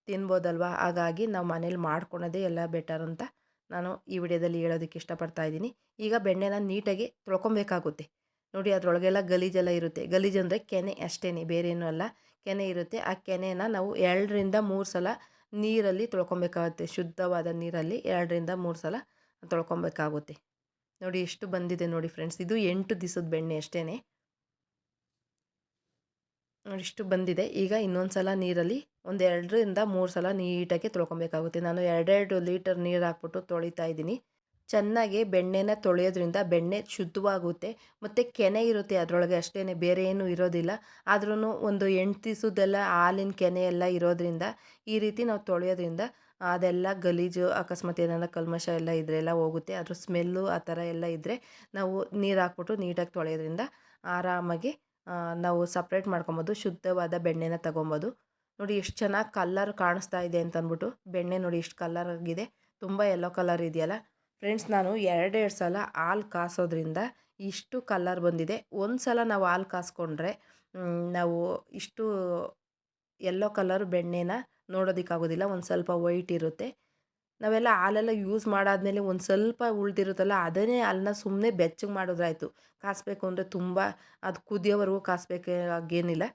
ತಿನ್ಬೋದಲ್ವ? ಹಾಗಾಗಿ ನಾವು ಮನೇಲಿ ಮಾಡ್ಕೊಳೋದೇ ಎಲ್ಲ ಬೆಟರ್ ಅಂತ ನಾನು ಈ ವಿಡಿಯೋದಲ್ಲಿ ಹೇಳೋದಕ್ಕೆ ಇಷ್ಟಪಡ್ತಾ ಇದ್ದೀನಿ. ಈಗ ಬೆಣ್ಣೆನ ನೀಟಾಗಿ ತೊಳ್ಕೊಬೇಕಾಗುತ್ತೆ. ನೋಡಿ ಅದರೊಳಗೆಲ್ಲ ಗಲೀಜೆಲ್ಲ ಇರುತ್ತೆ. ಗಲೀಜು ಅಂದರೆ ಕೆನೆ ಅಷ್ಟೇ ಬೇರೇನೂ ಅಲ್ಲ. ಕೆನೆ ಇರುತ್ತೆ. ಆ ಕೆನೆನ ನಾವು ಎರಡರಿಂದ ಮೂರು ಸಲ ನೀರಲ್ಲಿ ತೊಳ್ಕೊಬೇಕಾಗುತ್ತೆ. ಶುದ್ಧವಾದ ನೀರಲ್ಲಿ ಎರಡರಿಂದ ಮೂರು ಸಲ ತೊಳ್ಕೊಬೇಕಾಗುತ್ತೆ. ನೋಡಿ ಎಷ್ಟು ಬಂದಿದೆ ನೋಡಿ ಫ್ರೆಂಡ್ಸ್. ಇದು ಎಂಟು ದಿವಸದ ಬೆಣ್ಣೆ ಅಷ್ಟೇ ನೋಡಿ ಇಷ್ಟು ಬಂದಿದೆ. ಈಗ ಇನ್ನೊಂದು ಸಲ ನೀರಲ್ಲಿ ಒಂದು ಎರಡರಿಂದ ಮೂರು ಸಲ ನೀಟಾಗಿ ತೊಳ್ಕೊಬೇಕಾಗುತ್ತೆ. ನಾನು ಎರಡೆರಡು ಲೀಟರ್ ನೀರು ಹಾಕ್ಬಿಟ್ಟು ತೊಳಿತಾ ಇದ್ದೀನಿ. ಚೆನ್ನಾಗಿ ಬೆಣ್ಣೆನ ತೊಳೆಯೋದ್ರಿಂದ ಬೆಣ್ಣೆ ಶುದ್ಧವಾಗುತ್ತೆ. ಮತ್ತು ಕೆನೆ ಇರುತ್ತೆ ಅದರೊಳಗೆ ಅಷ್ಟೇ ಬೇರೆ ಏನೂ ಇರೋದಿಲ್ಲ. ಆದ್ರೂ ಒಂದು ಎಂಟು ದಿವಸದ್ದೆಲ್ಲ ಹಾಲಿನ ಕೆನೆ ಎಲ್ಲ ಇರೋದ್ರಿಂದ ಈ ರೀತಿ ನಾವು ತೊಳೆಯೋದ್ರಿಂದ ಅದೆಲ್ಲ ಗಲೀಜು, ಅಕಸ್ಮಾತ್ ಏನಾರ ಕಲ್ಮಶ ಎಲ್ಲ ಇದ್ರೆ ಎಲ್ಲ ಹೋಗುತ್ತೆ. ಅದ್ರ ಸ್ಮೆಲ್ಲು ಆ ಥರ ಎಲ್ಲ ಇದ್ದರೆ ನಾವು ನೀರು ಹಾಕ್ಬಿಟ್ಟು ನೀಟಾಗಿ ತೊಳೆಯೋದ್ರಿಂದ ಆರಾಮಾಗಿ ನಾವು ಸಪ್ರೇಟ್ ಮಾಡ್ಕೊಬೋದು. ಶುದ್ಧವಾದ ಬೆಣ್ಣೆನ ತೊಗೊಬೋದು. ನೋಡಿ ಎಷ್ಟು ಚೆನ್ನಾಗಿ ಕಲ್ಲರ್ ಕಾಣಿಸ್ತಾ ಇದೆ ಅಂತ ಅಂದ್ಬಿಟ್ಟು ಬೆಣ್ಣೆ ನೋಡಿ ಎಷ್ಟು ಕಲ್ಲರ್ ಆಗಿದೆ. ತುಂಬ ಯೆಲ್ಲೋ ಕಲರ್ ಇದೆಯಲ್ಲ? ಫ್ರೆಂಡ್ಸ್ ನಾನು ಎರಡೆರಡು ಸಲ ಹಾಲು ಕಾಸೋದ್ರಿಂದ ಇಷ್ಟು ಕಲರ್ ಬಂದಿದೆ. ಒಂದು ಸಲ ನಾವು ಹಾಲು ಕಾಸ್ಕೊಂಡ್ರೆ ನಾವು ಇಷ್ಟು ಎಲ್ಲೋ ಕಲರ್ ಬೆಣ್ಣೆನ ನೋಡೋದಕ್ಕಾಗೋದಿಲ್ಲ. ಒಂದು ಸ್ವಲ್ಪ ವೈಟ್ ಇರುತ್ತೆ. ನಾವೆಲ್ಲ ಹಾಲೆಲ್ಲ ಯೂಸ್ ಮಾಡಾದಮೇಲೆ ಒಂದು ಸ್ವಲ್ಪ ಉಳ್ದಿರುತ್ತಲ್ಲ, ಅದನ್ನೇ ಹಾಲನ್ನ ಸುಮ್ಮನೆ ಬೆಚ್ಚಗೆ ಮಾಡೋದ್ರಾಯ್ತು. ಕಾಸಬೇಕು ಅಂದರೆ ತುಂಬ ಅದು ಕುದಿಯೋವರೆಗೂ ಕಾಸಬೇಕಾಗೇನಿಲ್ಲ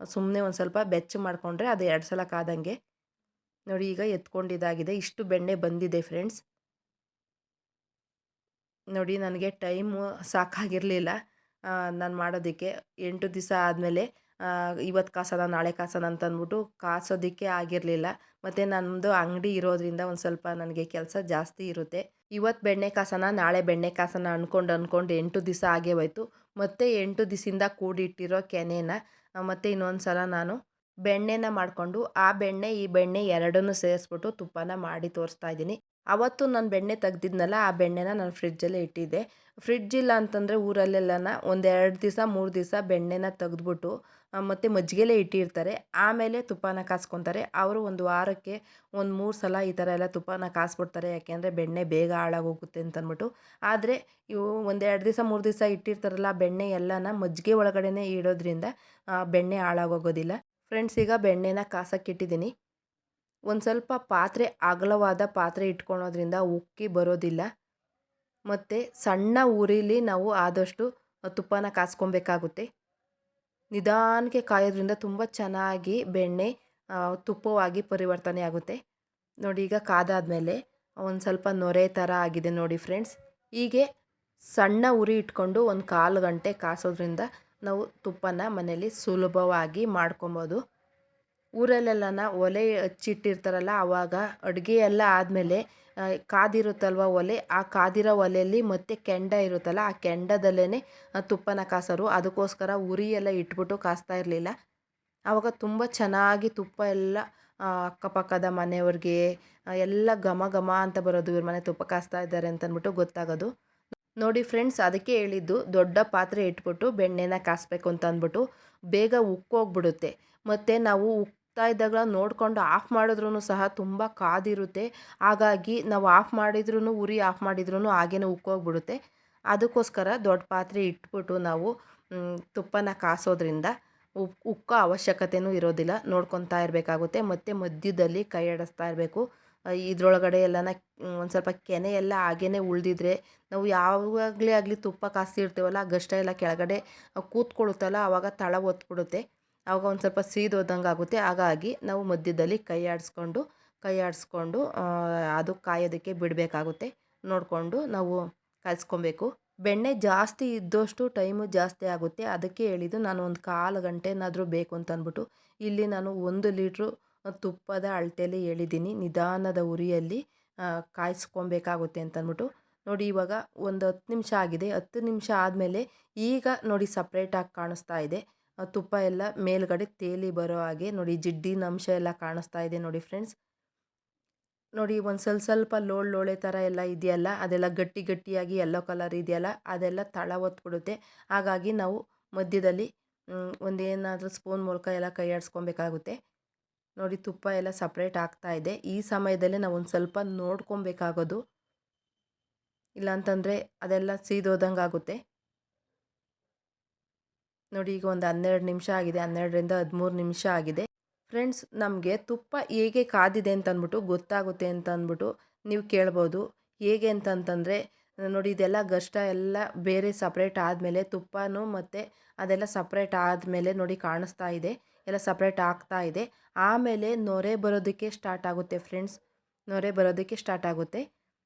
ಸುಮ್ಮನೆ ಒಂದು ಸ್ವಲ್ಪ ಬೆಚ್ಚಗೆ ಮಾಡಿಕೊಂಡ್ರೆ ಅದು ಎರಡು ಸಲ ಕಾದಂಗೆ. ನೋಡಿ ಈಗ ಎತ್ಕೊಂಡಿದ್ದಾಗಿದೆ. ಇಷ್ಟು ಬೆಣ್ಣೆ ಬಂದಿದೆ ಫ್ರೆಂಡ್ಸ್ ನೋಡಿ ನನಗೆ ಟೈಮು ಸಾಕಾಗಿರಲಿಲ್ಲ. ನಾನು ಮಾಡೋದಕ್ಕೆ ಎಂಟು ದಿವಸ ಆದಮೇಲೆ ಇವತ್ತು ಕಾಸನ, ನಾಳೆ ಕಾಸನ ಅಂತ ಅಂದ್ಬಿಟ್ಟು ಕಾಸೋದಕ್ಕೆ ಆಗಿರಲಿಲ್ಲ. ಮತ್ತು ನನ್ನದು ಅಂಗಡಿ ಇರೋದ್ರಿಂದ ಒಂದು ಸ್ವಲ್ಪ ನನಗೆ ಕೆಲಸ ಜಾಸ್ತಿ ಇರುತ್ತೆ. ಇವತ್ತು ಬೆಣ್ಣೆ ಕಾಸೋಣ ನಾಳೆ ಬೆಣ್ಣೆ ಕಾಸನ ಅಂದ್ಕೊಂಡು ಅಂದ್ಕೊಂಡು ಎಂಟು ದಿವಸ ಆಗೇ ಹೋಯ್ತು. ಮತ್ತು ಎಂಟು ದಿವಸದಿಂದ ಕೂಡಿಟ್ಟಿರೋ ಕೆನೆನ ಮತ್ತು ಇನ್ನೊಂದು ಸಲ ನಾನು ಬೆಣ್ಣೆನ ಮಾಡಿಕೊಂಡು ಆ ಬೆಣ್ಣೆ, ಈ ಬೆಣ್ಣೆ ಎರಡನ್ನೂ ಸೇರಿಸ್ಬಿಟ್ಟು ತುಪ್ಪನ ಮಾಡಿ ತೋರಿಸ್ತಾ ಇದ್ದೀನಿ. ಅವತ್ತು ನಾನು ಬೆಣ್ಣೆ ತೆಗ್ದಿದ್ನಲ್ಲ, ಆ ಬೆಣ್ಣೆನ ನಾನು ಫ್ರಿಡ್ಜಲ್ಲೇ ಇಟ್ಟಿದ್ದೆ. ಫ್ರಿಡ್ಜ್ ಇಲ್ಲ ಅಂತಂದರೆ ಊರಲ್ಲೆಲ್ಲನ ಒಂದೆರಡು ದಿವಸ, ಮೂರು ದಿವಸ ಬೆಣ್ಣೆನ ತೆಗೆದ್ಬಿಟ್ಟು ಮತ್ತು ಮಜ್ಜಿಗೆಲೇ ಇಟ್ಟಿರ್ತಾರೆ. ಆಮೇಲೆ ತುಪ್ಪನ ಕಾಸ್ಕೊತಾರೆ. ಅವರು ಒಂದು ವಾರಕ್ಕೆ ಒಂದು ಮೂರು ಸಲ ಈ ಥರ ಎಲ್ಲ ತುಪ್ಪನ ಕಾಸ್ಬಿಡ್ತಾರೆ. ಯಾಕೆಂದರೆ ಬೆಣ್ಣೆ ಬೇಗ ಹಾಳಾಗೋಗುತ್ತೆ ಅಂತಂದ್ಬಿಟ್ಟು ಆದರೆ ಇವು ಒಂದೆರಡು ದಿವಸ, ಮೂರು ದಿವಸ ಇಟ್ಟಿರ್ತಾರಲ್ಲ ಬೆಣ್ಣೆ ಎಲ್ಲನ ಮಜ್ಜಿಗೆ ಒಳಗಡೆನೇ ಇಡೋದ್ರಿಂದ ಬೆಣ್ಣೆ ಹಾಳಾಗೋಗೋದಿಲ್ಲ. ಫ್ರೆಂಡ್ಸ್, ಈಗ ಬೆಣ್ಣೆನ ಕಾಸಕ್ಕಿಟ್ಟಿದ್ದೀನಿ. ಒಂದು ಸ್ವಲ್ಪ ಪಾತ್ರೆ ಅಗಲವಾದ ಪಾತ್ರೆ ಇಟ್ಕೊಳೋದ್ರಿಂದ ಉಕ್ಕಿ ಬರೋದಿಲ್ಲ. ಮತ್ತು ಸಣ್ಣ ಉರಿಲಿ ನಾವು ಆದಷ್ಟು ತುಪ್ಪನ ಕಾಸ್ಕೊಬೇಕಾಗುತ್ತೆ. ನಿಧಾನಕ್ಕೆ ಕಾಯೋದ್ರಿಂದ ತುಂಬ ಚೆನ್ನಾಗಿ ಬೆಣ್ಣೆ ತುಪ್ಪವಾಗಿ ಪರಿವರ್ತನೆ ಆಗುತ್ತೆ. ನೋಡಿ ಈಗ ಕಾದಾದಮೇಲೆ ಒಂದು ಸ್ವಲ್ಪ ನೊರೆ ಥರ ಆಗಿದೆ ನೋಡಿ ಫ್ರೆಂಡ್ಸ್. ಹೀಗೆ ಸಣ್ಣ ಉರಿ ಇಟ್ಕೊಂಡು ಒಂದು ಕಾಲು ಗಂಟೆ ಕಾಸೋದ್ರಿಂದ ನಾವು ತುಪ್ಪನ ಮನೇಲಿ ಸುಲಭವಾಗಿ ಮಾಡ್ಕೊಬೋದು. ಊರಲ್ಲೆಲ್ಲನ ಒಲೆ ಹಚ್ಚಿಟ್ಟಿರ್ತಾರಲ್ಲ ಆವಾಗ ಅಡುಗೆ ಎಲ್ಲ ಆದಮೇಲೆ ಕಾದಿರುತ್ತಲ್ವ ಒಲೆ, ಆ ಕಾದಿರೋ ಒಲೆಯಲ್ಲಿ ಮತ್ತೆ ಕೆಂಡ ಇರುತ್ತಲ್ಲ, ಆ ಕೆಂಡದಲ್ಲೇ ತುಪ್ಪನ ಕಾಸೋರು. ಅದಕ್ಕೋಸ್ಕರ ಉರಿ ಎಲ್ಲ ಇಟ್ಬಿಟ್ಟು ಕಾಸ್ತಾ ಇರಲಿಲ್ಲ. ಆವಾಗ ತುಂಬ ಚೆನ್ನಾಗಿ ತುಪ್ಪ ಎಲ್ಲ ಅಕ್ಕಪಕ್ಕದ ಮನೆಯವ್ರಿಗೆ ಎಲ್ಲ ಘಮ ಘಮ ಅಂತ ಬರೋದು ಇವ್ರ ಮನೆ ತುಪ್ಪ ಕಾಸ್ತಾ ಇದ್ದಾರೆ ಅಂತಂದ್ಬಿಟ್ಟು ಗೊತ್ತಾಗೋದು. ನೋಡಿ ಫ್ರೆಂಡ್ಸ್, ಅದಕ್ಕೆ ಹೇಳಿದ್ದು, ದೊಡ್ಡ ಪಾತ್ರೆ ಇಟ್ಬಿಟ್ಟು ಬೆಣ್ಣೆನ ಕಾಸಬೇಕು ಅಂತ ಅಂದ್ಬಿಟ್ಟು ಬೇಗ ಉಕ್ಕೋಗ್ಬಿಡುತ್ತೆ. ಮತ್ತು ನಾವು ಉಕ್ತಾ ಇದ್ದಾಗ ನೋಡಿಕೊಂಡು ಆಫ್ ಮಾಡಿದ್ರೂ ಸಹ ತುಂಬ ಕಾದಿರುತ್ತೆ. ಹಾಗಾಗಿ ನಾವು ಆಫ್ ಮಾಡಿದ್ರೂ ಉರಿ ಆಫ್ ಮಾಡಿದ್ರೂ ಹಾಗೇನೆ ಉಕ್ಕೋಗ್ಬಿಡುತ್ತೆ. ಅದಕ್ಕೋಸ್ಕರ ದೊಡ್ಡ ಪಾತ್ರೆ ಇಟ್ಬಿಟ್ಟು ನಾವು ತುಪ್ಪನ ಕಾಸೋದ್ರಿಂದ ಉಕ್ಕ ಅವಶ್ಯಕತೆಯೂ ಇರೋದಿಲ್ಲ. ನೋಡ್ಕೊತಾ ಇರಬೇಕಾಗುತ್ತೆ. ಮತ್ತು ಮಧ್ಯದಲ್ಲಿ ಕೈ ಆಡಿಸ್ತಾ ಇರಬೇಕು. ಇದರೊಳಗಡೆ ಎಲ್ಲನ ಒಂದು ಸ್ವಲ್ಪ ಕೆನೆ ಎಲ್ಲ ಹಾಗೇ ಉಳಿದಿದ್ರೆ ನಾವು ಯಾವಾಗಲೇ ಆಗಲಿ ತುಪ್ಪ ಕಾಸ್ತಿರ್ತೀವಲ್ಲ, ಗಷ್ಟ ಎಲ್ಲ ಕೆಳಗಡೆ ಕೂತ್ಕೊಳ್ಳುತ್ತಲ್ಲ ಆವಾಗ ತಳ ಒತ್ಬಿಡುತ್ತೆ. ಆವಾಗ ಒಂದು ಸ್ವಲ್ಪ ಸೀದೋದಂಗೆ ಆಗುತ್ತೆ. ಹಾಗಾಗಿ ನಾವು ಮಧ್ಯದಲ್ಲಿ ಕೈ ಆಡಿಸ್ಕೊಂಡು ಕೈ ಆಡಿಸ್ಕೊಂಡು ಅದು ಕಾಯೋದಕ್ಕೆ ಬಿಡಬೇಕಾಗುತ್ತೆ. ನೋಡಿಕೊಂಡು ನಾವು ಕಾಯಿಸ್ಕೊಬೇಕು ಬೆಣ್ಣೆ ಜಾಸ್ತಿ ಇದ್ದಷ್ಟು ಟೈಮು ಜಾಸ್ತಿ ಆಗುತ್ತೆ. ಅದಕ್ಕೆ ಹೇಳಿದ್ದು ನಾನು ಒಂದು ಕಾಲು ಗಂಟೆನಾದರೂ ಬೇಕು ಅಂತ ಅಂದ್ಬಿಟ್ಟು ಇಲ್ಲಿ ನಾನು ಒಂದು ಲೀಟ್ರು ತುಪ್ಪದ ಅಳತೆಯಲ್ಲಿ ಹೇಳಿದ್ದೀನಿ. ನಿಧಾನದ ಉರಿಯಲ್ಲಿ ಕಾಯಿಸ್ಕೊಬೇಕಾಗುತ್ತೆ ಅಂತಂದ್ಬಿಟ್ಟು ನೋಡಿ ಇವಾಗ ಒಂದು ಹತ್ತು ನಿಮಿಷ ಆಗಿದೆ. ಹತ್ತು ನಿಮಿಷ ಆದಮೇಲೆ ಈಗ ನೋಡಿ ಸಪ್ರೇಟಾಗಿ ಕಾಣಿಸ್ತಾ ಇದೆ. ತುಪ್ಪ ಎಲ್ಲ ಮೇಲ್ಗಡೆ ತೇಲಿ ಬರೋ ಹಾಗೆ ನೋಡಿ ಜಿಡ್ಡಿನ ಅಂಶ ಎಲ್ಲ ಕಾಣಿಸ್ತಾ ಇದೆ ನೋಡಿ ಫ್ರೆಂಡ್ಸ್. ನೋಡಿ ಒಂದು ಸ್ವಲ್ಪ ಸ್ವಲ್ಪ ಲೋಳ್ ಲೋಳೆ ಥರ ಎಲ್ಲ ಇದೆಯಲ್ಲ, ಅದೆಲ್ಲ ಗಟ್ಟಿ ಗಟ್ಟಿಯಾಗಿ ಎಲ್ಲೋ ಕಲರ್ ಇದೆಯಲ್ಲ, ಅದೆಲ್ಲ ತಳ ಒತ್ಬಿಡುತ್ತೆ ಹಾಗಾಗಿ ನಾವು ಮಧ್ಯದಲ್ಲಿ ಒಂದೇನಾದರೂ ಸ್ಪೂನ್ ಮೂಲಕ ಎಲ್ಲ ಕೈ ಆಡಿಸ್ಕೊಬೇಕಾಗುತ್ತೆ. ನೋಡಿ ತುಪ್ಪ ಎಲ್ಲ ಸಪ್ರೇಟ್ ಆಗ್ತಾ ಇದೆ. ಈ ಸಮಯದಲ್ಲೇ ನಾವು ಒಂದು ಸ್ವಲ್ಪ ನೋಡ್ಕೊಬೇಕಾಗೋದು. ಇಲ್ಲಾಂತಂದರೆ ಅದೆಲ್ಲ ಸೀದೋದಂಗೆ ಆಗುತ್ತೆ ನೋಡಿ, ಈಗ ಒಂದು ಹನ್ನೆರಡು ನಿಮಿಷ ಆಗಿದೆ, ಹನ್ನೆರಡರಿಂದ ಹದಿಮೂರು ನಿಮಿಷ ಆಗಿದೆ. ಫ್ರೆಂಡ್ಸ್, ನಮಗೆ ತುಪ್ಪ ಹೇಗೆ ಕಾದಿದೆ ಅಂತ ಅಂದ್ಬಿಟ್ಟು ಗೊತ್ತಾಗುತ್ತೆ ಅಂತ ಅಂದ್ಬಿಟ್ಟು ನೀವು ಕೇಳ್ಬೋದು. ಹೇಗೆ ಅಂತಂತಂದರೆ, ನೋಡಿ, ಇದೆಲ್ಲ ಗಷ್ಟ ಎಲ್ಲ ಬೇರೆ ಸಪ್ರೇಟ್ ಆದಮೇಲೆ ತುಪ್ಪನೂ ಮತ್ತು ಅದೆಲ್ಲ ಸಪ್ರೇಟ್ ಆದಮೇಲೆ ನೋಡಿ ಕಾಣಿಸ್ತಾ ಇದೆ. ಎಲ್ಲ ಸಪ್ರೇಟ್ ಆಗ್ತಾ ಇದೆ. ಆಮೇಲೆ ನೊರೆ ಬರೋದಕ್ಕೆ ಸ್ಟಾರ್ಟ್ ಆಗುತ್ತೆ ಫ್ರೆಂಡ್ಸ್. ನೊರೆ ಬರೋದಕ್ಕೆ ಸ್ಟಾರ್ಟ್ ಆಗುತ್ತೆ.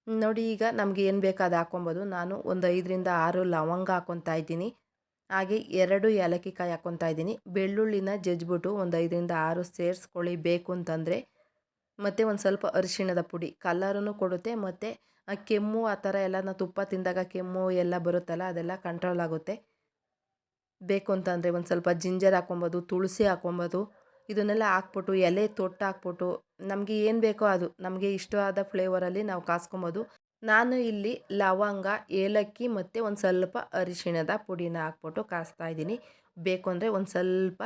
ನೋಡಿ, ಈಗ ನಮಗೆ ಏನು ಬೇಕಾದ ಹಾಕೊಬೋದು. ನಾನು ಒಂದು ಐದರಿಂದ ಆರು ಲವಂಗ ಹಾಕ್ಕೊತಾ ಇದ್ದೀನಿ. ಹಾಗೆ ಎರಡು ಏಲಕ್ಕಿ ಕಾಯಿ ಹಾಕ್ಕೊತಾ ಇದ್ದೀನಿ. ಬೆಳ್ಳುಳ್ಳಿನ ಜಜ್ಜಿಬಿಟ್ಟು ಒಂದು ಐದರಿಂದ ಆರು ಸೇರಿಸ್ಕೊಳ್ಳಿ, ಬೇಕು ಅಂತಂದರೆ. ಮತ್ತು ಒಂದು ಸ್ವಲ್ಪ ಅರಿಶಿಣದ ಪುಡಿ ಕಲ್ಲರೂ ಕೊಡುತ್ತೆ. ಮತ್ತು ಕೆಮ್ಮು ಆ ಥರ ಎಲ್ಲ ನಾವು ತುಪ್ಪ ತಿಂದಾಗ ಕೆಮ್ಮು ಎಲ್ಲ ಬರುತ್ತಲ್ಲ, ಅದೆಲ್ಲ ಕಂಟ್ರೋಲ್ ಆಗುತ್ತೆ. ಬೇಕು ಅಂತಂದರೆ ಒಂದು ಸ್ವಲ್ಪ ಜಿಂಜರ್ ಹಾಕ್ಕೊಬೋದು, ತುಳಸಿ ಹಾಕ್ಕೊಬೋದು. ಇದನ್ನೆಲ್ಲ ಹಾಕ್ಬಿಟ್ಟು ಎಲೆ, ತೊಟ್ಟು ಹಾಕ್ಬಿಟ್ಟು ನಮಗೆ ಏನು ಬೇಕೋ ಅದು, ನಮಗೆ ಇಷ್ಟವಾದ ಫ್ಲೇವರಲ್ಲಿ ನಾವು ಕಾಸ್ಕೊಬೋದು. ನಾನು ಇಲ್ಲಿ ಲವಂಗ, ಏಲಕ್ಕಿ ಮತ್ತು ಒಂದು ಸ್ವಲ್ಪ ಅರಿಶಿಣದ ಪುಡಿನ ಹಾಕ್ಬಿಟ್ಟು ಕಾಸ್ತಾ ಇದ್ದೀನಿ. ಬೇಕು ಅಂದರೆ ಒಂದು ಸ್ವಲ್ಪ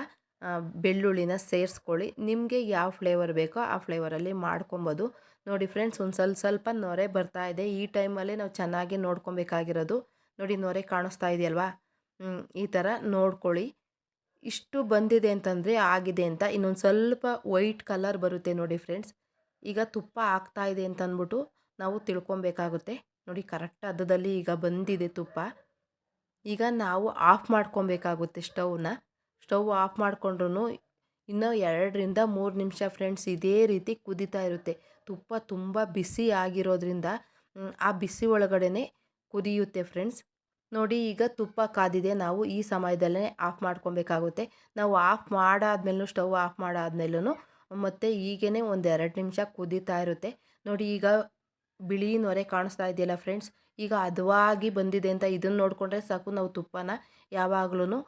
ಬೆಳ್ಳುಳ್ಳಿನ ಸೇರಿಸ್ಕೊಳ್ಳಿ. ನಿಮಗೆ ಯಾವ ಫ್ಲೇವರ್ ಬೇಕೋ ಆ ಫ್ಲೇವರಲ್ಲಿ ಮಾಡ್ಕೊಬೋದು. ನೋಡಿ ಫ್ರೆಂಡ್ಸ್ ಒಂದು ಸ್ವಲ್ಪ ಸ್ವಲ್ಪ ನೊರೆ ಬರ್ತಾ ಇದೆ. ಈ ಟೈಮಲ್ಲಿ ನಾವು ಚೆನ್ನಾಗಿ ನೋಡ್ಕೊಬೇಕಾಗಿರೋದು. ನೋಡಿ ನೊರೆ ಕಾಣಿಸ್ತಾ ಇದೆಯಲ್ವಾ? ಈ ಥರ ನೋಡ್ಕೊಳ್ಳಿ. ಇಷ್ಟು ಬಂದಿದೆ ಅಂತಂದರೆ ಆಗಿದೆ ಅಂತ. ಇನ್ನೊಂದು ಸ್ವಲ್ಪ ವೈಟ್ ಕಲರ್ ಬರುತ್ತೆ ನೋಡಿ ಫ್ರೆಂಡ್ಸ್ ಈಗ ತುಪ್ಪ ಆಗ್ತಾ ಇದೆ ಅಂತ ಅಂದ್ಬಿಟ್ಟು ನಾವು ತಿಳ್ಕೊಬೇಕಾಗುತ್ತೆ. ನೋಡಿ ಕರೆಕ್ಟ್ ಹದದಲ್ಲಿ ಈಗ ಬಂದಿದೆ ತುಪ್ಪ. ಈಗ ನಾವು ಆಫ್ ಮಾಡ್ಕೊಬೇಕಾಗುತ್ತೆ ಸ್ಟವ್ನ. ಸ್ಟವ್ ಆಫ್ ಮಾಡಿಕೊಂಡ್ರೂ ಇನ್ನೂ ಎರಡರಿಂದ ಮೂರು ನಿಮಿಷ ಫ್ರೆಂಡ್ಸ್ ಇದೇ ರೀತಿ ಕುದೀತಾ ಇರುತ್ತೆ. ತುಪ್ಪ ತುಂಬ ಬಿಸಿ ಆಗಿರೋದ್ರಿಂದ ಆ ಬಿಸಿ ಒಳಗಡೆ ಕುದಿಯುತ್ತೆ ಫ್ರೆಂಡ್ಸ್. ನೋಡಿ ಈಗ ತುಪ್ಪ ಕಾದಿದೆ. ನಾವು ಈ ಸಮಯದಲ್ಲೇ ಆಫ್ ಮಾಡ್ಕೊಬೇಕಾಗುತ್ತೆ. ನಾವು ಆಫ್ ಮಾಡಾದ್ಮೇಲೂ, ಸ್ಟವ್ ಆಫ್ ಮಾಡಾದ್ಮೇಲೂ ಮತ್ತು ಈಗೇ ಒಂದು ಎರಡು ನಿಮಿಷ ಕುದೀತಾ ಇರುತ್ತೆ. ನೋಡಿ ಈಗ ಬಿಳಿ ನೊರೆ ಕಾಣಿಸ್ತಾ ಇದೆಯಲ್ಲ ಫ್ರೆಂಡ್ಸ್ ಈಗ ಹದವಾಗಿ ಬಂದಿದೆ ಅಂತ ಇದನ್ನು ನೋಡಿಕೊಂಡ್ರೆ ಸಾಕು ನಾವು ತುಪ್ಪನ ಯಾವಾಗಲೂ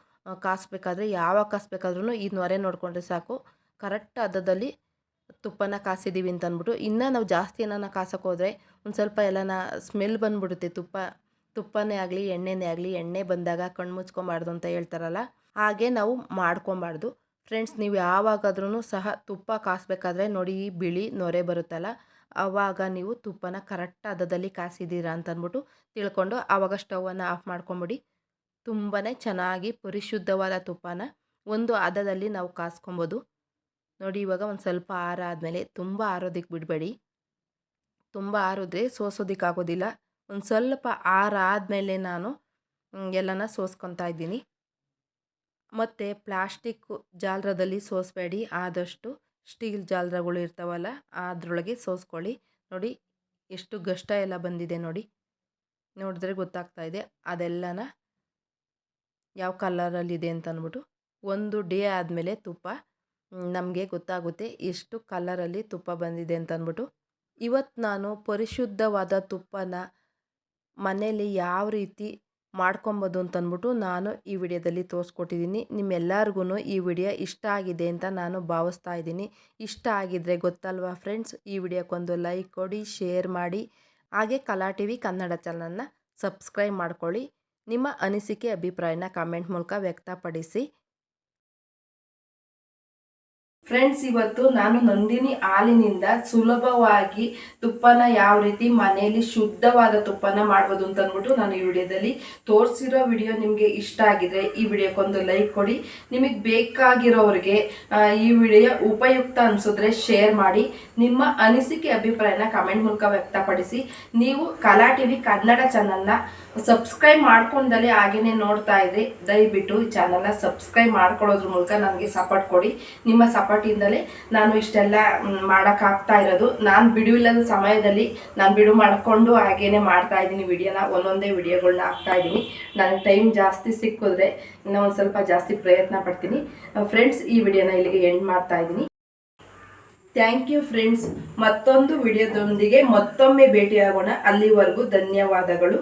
ಕಾಸಬೇಕಾದ್ರೆ ಯಾವಾಗ ಕಾಸಬೇಕಾದ್ರೂ ಈ ನೊರೆ ನೋಡಿಕೊಂಡ್ರೆ ಸಾಕು. ಕರೆಕ್ಟ್ ಹದದಲ್ಲಿ ತುಪ್ಪನ ಕಾಸಿದ್ದೀವಿ ಅಂತ ಅಂದ್ಬಿಟ್ಟು. ಇನ್ನೂ ನಾವು ಜಾಸ್ತಿ ಏನಾನ ಕಾಸಕ್ಕೆ ಹೋದರೆ ಒಂದು ಸ್ವಲ್ಪ ಎಲ್ಲನ ಸ್ಮೆಲ್ ಬಂದ್ಬಿಡುತ್ತೆ ತುಪ್ಪ, ತುಪ್ಪನೇ ಆಗಲಿ, ಎಣ್ಣೆನೇ ಆಗಲಿ, ಎಣ್ಣೆ ಬಂದಾಗ ಕಣ್ಣು ಮುಚ್ಕೊಬಾರ್ದು ಅಂತ ಹೇಳ್ತಾರಲ್ಲ, ಹಾಗೆ ನಾವು ಮಾಡ್ಕೊಬಾರ್ದು. ಫ್ರೆಂಡ್ಸ್ ನೀವು ಯಾವಾಗಾದ್ರೂ ಸಹ ತುಪ್ಪ ಕಾಸಬೇಕಾದ್ರೆ ನೋಡಿ, ಬಿಳಿ ನೊರೆ ಬರುತ್ತಲ್ಲ ಆವಾಗ ನೀವು ತುಪ್ಪನ ಕರೆಕ್ಟ್ ಹದದಲ್ಲಿ ಕಾಸಿದ್ದೀರಾ ಅಂತ ಅಂದ್ಬಿಟ್ಟು ತಿಳ್ಕೊಂಡು ಆವಾಗ ಸ್ಟವನ್ನು ಆಫ್ ಮಾಡ್ಕೊಂಬಿಡಿ. ತುಂಬಾ ಚೆನ್ನಾಗಿ ಪರಿಶುದ್ಧವಾದ ತುಪ್ಪನ ಒಂದು ಹದದಲ್ಲಿ ನಾವು ಕಾಸ್ಕೊಬೋದು ನೋಡಿ ಇವಾಗ ಒಂದು ಸ್ವಲ್ಪ ಆರ ಆದಮೇಲೆ ತುಂಬ ಆರೋದಕ್ಕೆ ಬಿಡಬೇಡಿ. ತುಂಬ ಆರಿದ್ರೆ ಸೋಸೋದಕ್ಕಾಗೋದಿಲ್ಲ ಒಂದು ಸ್ವಲ್ಪ ಆರ ಆದಮೇಲೆ ನಾನು ಎಲ್ಲನ ಸೋಸ್ಕೊತಾ ಇದ್ದೀನಿ. ಮತ್ತು ಪ್ಲಾಸ್ಟಿಕ್ ಜಾಲರದಲ್ಲಿ ಸೋಸಬೇಡಿ ಆದಷ್ಟು. ಸ್ಟೀಲ್ ಜಾಲರಗಳು ಇರ್ತಾವಲ್ಲ, ಅದರೊಳಗೆ ಸೋಸ್ಕೊಳ್ಳಿ. ನೋಡಿ, ಎಷ್ಟು ಗಷ್ಟ ಎಲ್ಲ ಬಂದಿದೆ ನೋಡಿ. ನೋಡಿದ್ರೆ ಗೊತ್ತಾಗ್ತಾ ಇದೆ. ಅದೆಲ್ಲನ ಯಾವ ಕಲರಲ್ಲಿದೆ ಅಂತ ಅಂದ್ಬಿಟ್ಟು ಒಂದು ಡೇ ಆದಮೇಲೆ ತುಪ್ಪ ನಮಗೆ ಗೊತ್ತಾಗುತ್ತೆ ಎಷ್ಟು ಕಲರಲ್ಲಿ ತುಪ್ಪ ಬಂದಿದೆ ಅಂತ ಅಂದ್ಬಿಟ್ಟು. ಇವತ್ತು ನಾನು ಪರಿಶುದ್ಧವಾದ ತುಪ್ಪನ ಮನೇಲಿ ಯಾವ ರೀತಿ ಮಾಡ್ಕೊಬೋದು ಅಂತಂದ್ಬಿಟ್ಟು ನಾನು ಈ ವಿಡಿಯೋದಲ್ಲಿ ತೋರಿಸ್ಕೊಟ್ಟಿದ್ದೀನಿ. ನಿಮ್ಮೆಲ್ಲರಿಗೂ ಈ ವಿಡಿಯೋ ಇಷ್ಟ ಆಗಿದೆ ಅಂತ ನಾನು ಭಾವಿಸ್ತಾ ಇದ್ದೀನಿ. ಇಷ್ಟ ಆಗಿದ್ರೆ ಗೊತ್ತಲ್ವಾ ಫ್ರೆಂಡ್ಸ್, ಈ ವಿಡಿಯೋಕ್ಕೊಂದು ಲೈಕ್ ಕೊಡಿ, ಶೇರ್ ಮಾಡಿ. ಹಾಗೆ ಕಲಾ ಟಿ ವಿ ಕನ್ನಡ ಚಾನಲ್ನ ಸಬ್ಸ್ಕ್ರೈಬ್ ಮಾಡ್ಕೊಳ್ಳಿ. ನಿಮ್ಮ ಅನಿಸಿಕೆ, ಅಭಿಪ್ರಾಯನ ಕಾಮೆಂಟ್ ಮೂಲಕ ವ್ಯಕ್ತಪಡಿಸಿ. ಫ್ರೆಂಡ್ಸ್ ಇವತ್ತು ನಾನು ನಂದಿನಿ ಹಾಲಿನಿಂದ ಸುಲಭವಾಗಿ ತುಪ್ಪನ ಯಾವ ರೀತಿ ಮನೆಯಲ್ಲಿ ಶುದ್ಧವಾದ ತುಪ್ಪನ ಮಾಡ್ಬೋದು ಅಂತ ಅಂದ್ಬಿಟ್ಟು ನಾನು ಈ ವಿಡಿಯೋದಲ್ಲಿ ತೋರಿಸಿರೋ ವಿಡಿಯೋ ನಿಮಗೆ ಇಷ್ಟ ಆಗಿದ್ರೆ ಈ ವಿಡಿಯೋಕ್ಕೊಂದು ಲೈಕ್ ಕೊಡಿ. ನಿಮಗೆ ಬೇಕಾಗಿರೋರಿಗೆ ಈ ವಿಡಿಯೋ ಉಪಯುಕ್ತ ಅನಿಸಿದ್ರೆ ಶೇರ್ ಮಾಡಿ. ನಿಮ್ಮ ಅನಿಸಿಕೆ ಅಭಿಪ್ರಾಯನ ಕಮೆಂಟ್ ಮೂಲಕ ವ್ಯಕ್ತಪಡಿಸಿ. ನೀವು ಕಲಾ ಟಿವಿ ಕನ್ನಡ ಚಾನಲ್ನ ಸಬ್ಸ್ಕ್ರೈಬ್ ಮಾಡ್ಕೊಂಡಲೇ ಹಾಗೇನೆ ನೋಡ್ತಾ ಇದ್ರಿ ದಯವಿಟ್ಟು ಈ ಚಾನಲ್ನ ಸಬ್ಸ್ಕ್ರೈಬ್ ಮಾಡ್ಕೊಳ್ಳೋದ್ರ ಮೂಲಕ ನನಗೆ ಸಪೋರ್ಟ್ ಕೊಡಿ. ನಿಮ್ಮ ಸಪೋರ್ಟಿಂದಲೇ ನಾನು ಇಷ್ಟೆಲ್ಲ ಮಾಡೋಕ್ಕಾಗ್ತಾ ಇರೋದು. ನಾನು ಬಿಡುವಿಲ್ಲದ ಸಮಯದಲ್ಲಿ ನಾನು ಬಿಡು ಮಾಡಿಕೊಂಡು ಹಾಗೇನೆ ಮಾಡ್ತಾ ಇದ್ದೀನಿ ವಿಡಿಯೋನ, ಒಂದೊಂದೇ ವಿಡಿಯೋಗಳನ್ನ ಹಾಕ್ತಾ ಇದ್ದೀನಿ. ನನಗೆ ಟೈಮ್ ಜಾಸ್ತಿ ಸಿಕ್ಕಿದ್ರೆ ಇನ್ನೂ ಒಂದು ಸ್ವಲ್ಪ ಜಾಸ್ತಿ ಪ್ರಯತ್ನ ಪಡ್ತೀನಿ. ಫ್ರೆಂಡ್ಸ್, ಈ ವಿಡಿಯೋನ ಇಲ್ಲಿಗೆ ಎಂಡ್ ಮಾಡ್ತಾ ಇದ್ದೀನಿ. Thank you friends. ಮತ್ತೊಂದು ವಿಡಿಯೋದೊಂದಿಗೆ ಮತ್ತೊಮ್ಮೆ ಭೇಟಿಯಾಗೋಣ. ಅಲ್ಲಿವರೆಗೂ ಧನ್ಯವಾದಗಳು.